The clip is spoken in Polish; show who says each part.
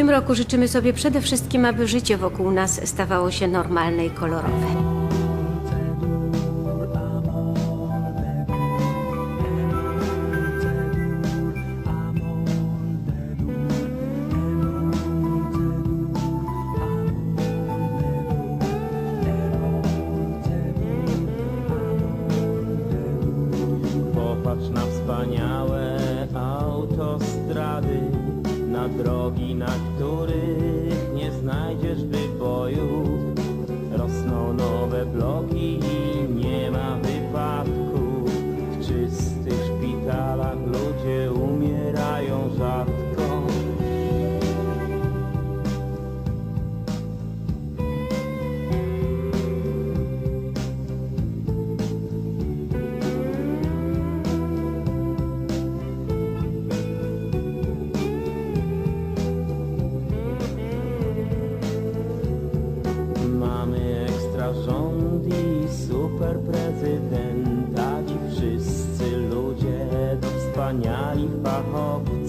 Speaker 1: tym roku życzymy sobie przede wszystkim, aby życie wokół nas stawało się normalne i kolorowe.
Speaker 2: Popatrz na wspaniałe na drogi, na których super prezydenta Ci wszyscy ludzie to wspaniali fachowcy